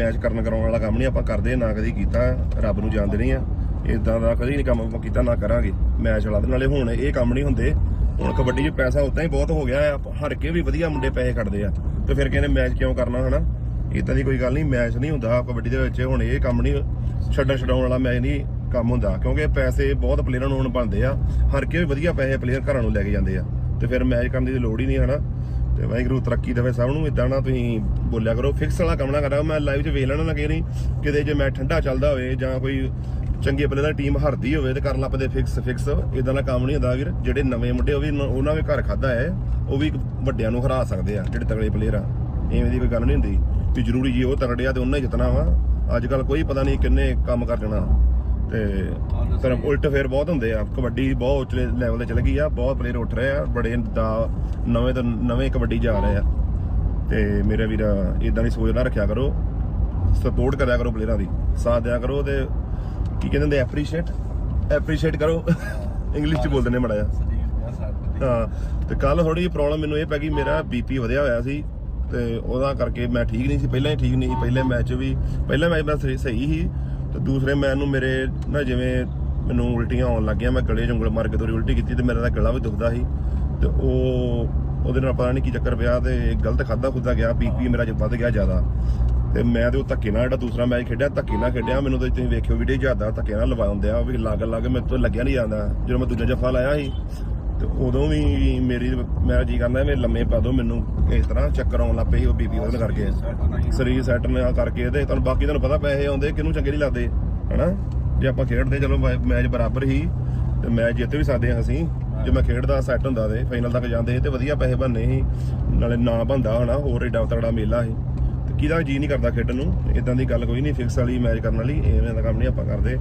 Match ਕਰਨ ਕਰਾਉਣ ਵਾਲਾ ਕੰਮ ਨਹੀਂ, ਆਪਾਂ ਕਰਦੇ ਨਾ ਕਦੀ ਕੀਤਾ, ਰੱਬ ਨੂੰ ਜਾਣਦੇ ਨਹੀਂ ਆ। ਇਦਾਂ ਦਾ ਕਦੀ ਨਹੀਂ ਕੰਮ ਆਪਾਂ ਕੀਤਾ, ਨਾ ਕਰਾਂਗੇ। ਮੈਚ ਵਾਲਾ, ਨਾਲੇ ਹੁਣ ਇਹ ਕੰਮ ਨਹੀਂ ਹੁੰਦੇ। ਹੁਣ ਕਬੱਡੀ 'ਚ ਪੈਸਾ ਉਦਾਂ ਹੀ ਬਹੁਤ ਹੋ ਗਿਆ ਆ ਹਰ ਕੇ ਵੀ ਵਧੀਆ ਮੁੰਡੇ ਪੈਸੇ ਕੱਢਦੇ ਆ। ਤੇ ਫਿਰ ਕਹਿੰਦੇ ਮੈਚ ਕਿਉਂ ਕਰਨਾ, ਹਨਾ? ਇਦਾਂ ਦੀ ਕੋਈ ਗੱਲ ਨਹੀਂ ਮੈਚ ਨਹੀਂ ਹੁੰਦਾ ਕਬੱਡੀ ਦੇ ਵਿੱਚ। ਹੁਣ ਇਹ ਕੰਮ ਨਹੀਂ, ਛੱਡਣ ਛਡਾਉਣ ਵਾਲਾ ਮੈਚ ਨਹੀਂ ਕੰਮ ਹੁੰਦਾ, ਕਿਉਂਕਿ ਪੈਸੇ ਬਹੁਤ ਪਲੇਅਰਾਂ ਨੂੰ ਹੁਣ ਬਣਦੇ ਆ। ਹਰ ਕੇ ਵੀ ਵਧੀਆ ਪੈਸੇ ਪਲੇਅਰ ਘਰਾਂ ਨੂੰ ਲੈ ਕੇ ਜਾਂਦੇ ਆ। ਤੇ ਫਿਰ ਮੈਚ ਕਰਨ ਦੀ ਲੋੜ ਹੀ ਨਹੀਂ, ਹਨਾ? ਤੇ ਵਾਹਿਗੁਰੂ ਤਰੱਕੀ ਦੇਵੇ ਸਭ ਨੂੰ। ਇਦਾਂ ਨਾ ਤੁਸੀਂ ਬੋਲਿਆ ਕਰੋ ਫਿਕਸ ਵਾਲਾ ਕੰਮ ਨਾ ਕਰਾ। ਮੈਂ ਲਾਈਵ 'ਚ ਵੇਖ ਲੈਣਾ ਨਾ ਕਿ ਕਿਤੇ ਜੇ ਮੈਂ ਠੰਡਾ ਚੱਲਦਾ ਹੋਵੇ ਜਾਂ ਕੋਈ ਚੰਗੇ ਪਲੇਅਰ ਦਾ ਟੀਮ ਹਾਰਦੀ ਹੋਵੇ ਤੇ ਕਰਨ ਲੱਪਦੇ ਫਿਕਸ ਫਿਕਸ ਇਦਾਂ ਦਾ ਕੰਮ ਨਹੀਂ ਹੁੰਦਾ ਵੀਰ। ਜਿਹੜੇ ਨਵੇਂ ਮੁੰਡੇ, ਉਹ ਵੀ ਉਹਨਾਂ ਵੀ ਘਰ ਖਾਦਾ ਹੈ, ਉਹ ਵੀ ਵੱਡਿਆਂ ਨੂੰ ਹਰਾ ਸਕਦੇ ਆ, ਜਿਹੜੇ ਤਗੜੇ ਪਲੇਅਰ ਆ। ਐਵੇਂ ਦੀ ਕੋਈ ਗੱਲ ਨਹੀਂ ਹੁੰਦੀ। ਵੀ ਜ਼ਰੂਰੀ ਜੀ ਉਹ ਤਗੜੇ ਆ ਤੇ ਉਹਨਾਂ ਹੀ ਜਿੱਤਣਾ ਵਾ। ਅੱਜ ਕੱਲ ਕੋਈ ਪਤਾ ਨਹੀਂ ਕਿੰਨੇ ਕੰਮ ਕਰ ਜਾਣਾ। ਤੇ ਪਰ ਉਲਟ ਫੇਰ ਬਹੁਤ ਹੁੰਦੇ ਆ। ਕਬੱਡੀ ਬਹੁਤ ਉੱਚੇ ਲੈਵਲ ਤੇ ਚਲ ਗਈ ਆ ਬਹੁਤ ਪਲੇਅਰ ਉੱਠ ਰਹੇ ਆ ਬੜੇ ਦਾ ਨਵੇਂ ਤੋਂ ਨਵੇਂ ਕਬੱਡੀ ਜਾ ਰਹੇ ਆ। ਤੇ ਮੇਰੇ ਵੀਰ ਇਦਾਂ ਦੀ ਸੋਚ ਨਾ ਰੱਖਿਆ ਕਰੋ। ਸਪੋਰਟ ਕਰਿਆ ਕਰੋ ਪਲੇਅਰਾਂ ਦੀ ਸਾਥ ਦਿਆ ਕਰੋ ਤੇ ਕੀ ਕਹਿੰਦੇ ਹੁੰਦੇ ਐਪਰੀਸ਼ੀਏਟ ਐਪਰੀਸ਼ੀਏਟ ਕਰੋ। ਇੰਗਲਿਸ਼ ਚ ਬੋਲਦੇ ਨੇ ਮੜਾ ਜਾ ਹਾਂ ਤੇ ਕੱਲ ਥੋੜੀ ਜਿਹੀ ਪ੍ਰੋਬਲਮ ਮੈਨੂੰ ਇਹ ਪੈ ਗਈ ਮੇਰਾ ਬੀਪੀ ਵਧਿਆ ਹੋਇਆ ਸੀ। ਤੇ ਉਹਦਾ ਕਰਕੇ ਮੈਂ ਠੀਕ ਨਹੀਂ ਸੀ ਪਹਿਲਾਂ ਹੀ ਠੀਕ ਨਹੀਂ ਸੀ ਪਹਿਲੇ ਮੈਚ ਵੀ ਪਹਿਲਾ ਮੈਚ ਮੈਂ ਸਹੀ ਸਹੀ ਸੀ। ਤੇ ਦੂਸਰੇ ਮੈਨੂੰ ਮੇਰੇ ਨਾ ਜਿਵੇਂ ਮੈਨੂੰ ਉਲਟੀਆਂ ਆਉਣ ਲੱਗੀਆਂ ਮੈਂ ਗਲੇ 'ਚ ਉਂਗਲ ਮਾਰ ਕੇ ਦੋਰੀ ਉਲਟੀ ਕੀਤੀ ਤੇ ਮੇਰਾ ਤਾਂ ਗਲਾ ਵੀ ਦੁਖਦਾ ਸੀ ਤੇ ਉਹ, ਉਹਦੇ ਨਾਲ ਪਤਾ ਨਹੀਂ ਕੀ ਚੱਕਰ ਪਿਆ ਤੇ ਗਲਤ ਖਾਦਾ ਖੁੱਦਾ ਗਿਆ ਬੀਪੀ ਮੇਰਾ ਜਿ ਵੱਧ ਗਿਆ ਜ਼ਿਆਦਾ। ਤੇ ਮੈਂ ਤੇ ਉਹ ਧੱਕੇ ਨਾਲ ਜਿਹੜਾ ਦੂਸਰਾ ਮੈਚ ਖੇਡਿਆ, ਧੱਕੇ ਨਾਲ ਖੇਡਿਆ, ਮੈਨੂੰ ਤਾਂ ਤੁਸੀਂ ਵੇਖਿਓ ਵੀਡੀਓ ਜ਼ਿਆਦਾ ਧੱਕੇ ਨਾਲ ਲਵਾਉਂਦੇ ਆ, ਵੀ ਲੱਗ ਲੱਗ ਮੇਰੇ ਤੋਂ ਲੱਗਿਆ ਨਹੀਂ ਜਾਂਦਾ। ਜਦੋਂ ਮੈਂ ਦੂਜਾ ਜਫਾ ਲਾਇਆ ਸੀ ਤੇ ਉਦੋਂ ਵੀ ਮੇਰੀ ਮੈਂ ਜੀ ਕਰਦਾ ਮੈਂ ਲੰਮੇ ਪਾ ਦੋ ਮੈਨੂੰ ਇਸ ਤਰ੍ਹਾਂ ਚੱਕਰ ਆਉਣ ਲੱਗ ਸੀ ਉਹ ਬੀਪੀ ਉਹਦੇ ਕਰਕੇ। ਸਰੀਰ ਸੈੱਟ ਨਾ ਕਰਕੇ ਤੇ ਤੁਹਾਨੂੰ ਬਾਕੀ ਤੁਹਾਨੂੰ ਪਤਾ ਪੈਸੇ ਆਉਂਦੇ ਕਿਹਨੂੰ ਚੰਗੇ ਨਹੀਂ ਲੱਗਦੇ ਹਨਾ? ਜੇ ਆਪਾਂ ਖੇਡਦੇ ਚਲੋ ਮੈਚ ਬਰਾਬਰ ਹੀ ਤੇ ਮੈਚ ਜਿੱਤ ਵੀ ਸਕਦੇ ਹਾਂ ਅਸੀਂ। ਜੇ ਮੈਂ ਖੇਡਦਾ ਸੈੱਟ ਹੁੰਦਾ ਤੇ ਫਾਈਨਲ ਤੱਕ ਜਾਂਦੇ ਤੇ ਵਧੀਆ ਪੈਸੇ ਬਣਨੇ ਸੀ। ਨਾਲੇ ਨਾਂ ਬੰਦਾ ਹਨਾ ਹੋਰ ਏਡਾ ਤਗੜਾ ਮੇਲਾ ਸੀ। ਤੇ ਕਿਹਦਾ ਜੀ ਨਹੀਂ ਕਰਦਾ ਖੇਡਣ ਨੂੰ? ਇਦਾਂ ਦੀ ਗੱਲ ਕੋਈ ਨਹੀਂ ਫਿਕਸ ਵਾਲੀ ਮੈਚ ਕਰਨ ਵਾਲੀ ਐਵੇਂ ਦਾ ਕੰਮ ਨਹੀਂ ਆਪਾਂ ਕਰਦੇ।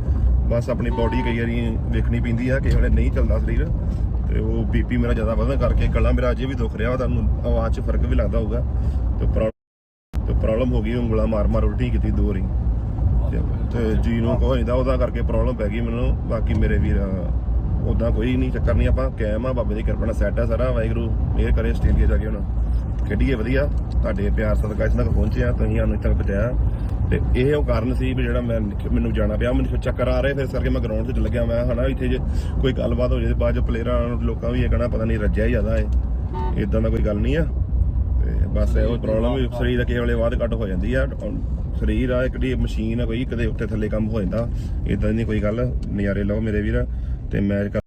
ਬਸ ਆਪਣੀ ਬਾਡੀ ਕਈ ਵਾਰੀ ਵੇਖਣੀ ਪੈਂਦੀ ਆ ਕਿਸੇ ਵੇਲੇ ਨਹੀਂ ਚੱਲਦਾ ਸਰੀਰ। ਤੇ ਉਹ ਬੀਪੀ ਮੇਰਾ ਜ਼ਿਆਦਾ ਵਧਣ ਕਰਕੇ ਗਲਾ ਮੇਰਾ ਅਜੇ ਵੀ ਦੁਖ ਰਿਹਾ ਤੁਹਾਨੂੰ ਆਵਾਜ਼ 'ਚ ਫ਼ਰਕ ਵੀ ਲੱਗਦਾ ਹੋਊਗਾ। ਤੇ ਪ੍ਰੋਬਲਮ ਤੇ ਪ੍ਰੋਬਲਮ ਹੋ ਗਈ ਉਂਗਲਾ ਮਾਰ ਮਾਰ ਉਲਟੀ ਕੀਤੀ ਦੋ ਰਹੀ ਤੇ- ਜੀ ਨੂੰ ਕੋਈ ਨਹੀਂ ਉਹਦਾ ਕਰਕੇ ਪ੍ਰੋਬਲਮ ਪੈ ਗਈ ਮੈਨੂੰ। ਬਾਕੀ ਮੇਰੇ ਵੀਰ ਉਦਾਂ ਕੋਈ ਨਹੀਂ ਚੱਕਰ ਨਹੀਂ, ਆਪਾਂ ਕਾਇਮ ਆ, ਬਾਬੇ ਦੀ ਕਿਰਪਾ ਨਾਲ ਸੈੱਟ ਆ ਸਾਰਾ। ਵਾਹਿਗੁਰੂ ਮਿਹਰ ਕਰੇ ਆਸਟ੍ਰੇਲੀਆ ਜਾ ਕੇ ਹੁਣ। ਖੇਡੀਏ ਵਧੀਆ। ਤੁਹਾਡੇ ਪਿਆਰ ਸਦਕਾ ਇਸ ਤੱਕ ਪਹੁੰਚਿਆ ਤੁਸੀਂ ਸਾਨੂੰ ਇੱਥੇ ਤੱਕ ਪਹੁੰਚਾਇਆ। ਤੇ ਇਹ ਉਹ ਕਾਰਨ ਸੀ ਵੀ ਜਿਹੜਾ ਮੈਂ ਮੈਨੂੰ ਜਾਣਾ ਪਿਆ। ਮੈਨੂੰ ਚੱਕਰ ਆ ਰਹੇ, ਫਿਰ ਇਸ ਕਰਕੇ ਮੈਂ ਗਰਾਊਂਡ 'ਤੇ ਚੱਲ ਗਿਆ। ਮੈਂ ਹਨਾ ਇੱਥੇ ਜੇ ਕੋਈ ਗੱਲਬਾਤ ਹੋ ਜੇ ਤੇ ਬਾਅਦ ਚ ਪਲੇਅਰਾਂ ਨੂੰ ਲੋਕਾਂ ਵੀ ਇਹ ਕਹਿਣਾ, ਪਤਾ ਨਹੀਂ ਰੱਜਿਆ ਹੀ ਜ਼ਿਆਦਾ ਹੈ ਇਦਾਂ ਦਾ ਕੋਈ ਗੱਲ ਨਹੀਂ ਆ। ਤੇ ਬਸ ਇਹੋ ਪ੍ਰੋਬਲਮ ਵੀ ਸਰੀਰ ਦਾ ਕਿਸੇ ਵੇਲੇ ਬਾਅਦ ਘੱਟ ਹੋ ਜਾਂਦੀ ਆ। ਸਰੀਰ ਆ, ਇੱਕ ਦੀ ਮਸ਼ੀਨ ਆ ਕੋਈ ਕਦੇ ਉੱਤੇ ਥੱਲੇ ਕੰਮ ਹੋ ਜਾਂਦਾ। ਇਦਾਂ ਦੀ ਕੋਈ ਗੱਲ, ਨਜ਼ਾਰੇ ਲਓ ਮੇਰੇ ਵੀਰ। ਤੇ ਮੈਚ